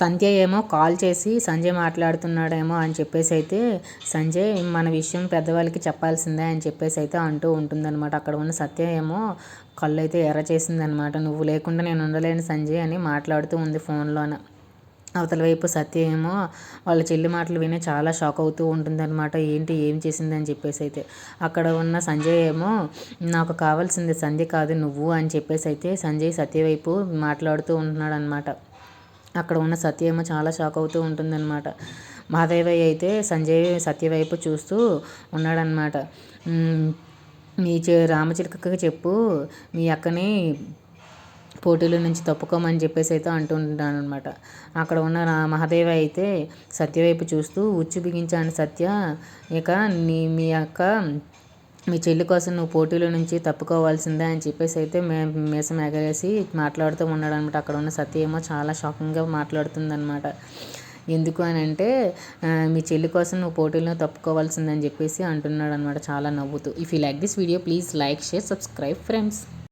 సంధ్య ఏమో కాల్ చేసి సంజయ్ మాట్లాడుతున్నాడేమో అని చెప్పేసి అయితే సంజయ్ మన విషయం పెద్దవాళ్ళకి చెప్పాల్సిందే అని చెప్పేసి అయితే అంటూ ఉంటుందన్నమాట. అక్కడ ఉన్న సత్య ఏమో కళ్ళు అయితే ఎర్ర చేసిందనమాట నువ్వు లేకుండా నేను ఉండలేను సంజయ్ అని మాట్లాడుతూ ఉంది ఫోన్లోన. అవతల వైపు సత్య ఏమో వాళ్ళ చెల్లి మాటలు విని చాలా షాక్ అవుతూ ఉంటుందన్నమాట. ఏంటి ఏం చేసిందని చెప్పేసి అయితే అక్కడ ఉన్న సంజయ్ ఏమో నాకు కావాల్సింది సంధ్య కాదు నువ్వు అని చెప్పేసి అయితే సంజయ్ సత్య వైపు మాట్లాడుతూ ఉంటున్నాడు అనమాట అక్కడ ఉన్న సత్య ఏమో చాలా షాక్ అవుతూ ఉంటుందన్నమాట. మహాదేవయ్య అయితే సంజయ్ సత్య వైపు చూస్తూ ఉన్నాడనమాట మీ చే రామచిలకకి చెప్పు. మీ అక్కని పోటీల నుంచి తప్పుకోమని చెప్పేసి అయితే అంటుంటాను అనమాట అక్కడ ఉన్న మహాదేవ అయితే సత్యవైపు చూస్తూ ఉచ్చు బిగించాను సత్య. ఇక నీ మీ అక్క మీ చెల్లి కోసం నువ్వు పోటీల నుంచి తప్పుకోవాల్సిందే అని చెప్పేసి అయితే మే మీసం ఎగరేసి మాట్లాడుతూ ఉన్నాడనమాట. అక్కడ ఉన్న సత్య ఏమో చాలా షాకింగ్గా మాట్లాడుతుందనమాట. ఎందుకు అని అంటే మీ చెల్లి కోసం నువ్వు పోటీలను తప్పుకోవాల్సిందని చెప్పేసి అంటున్నాడు అనమాట చాలా నవ్వుతూ. If you like this video please like share subscribe friends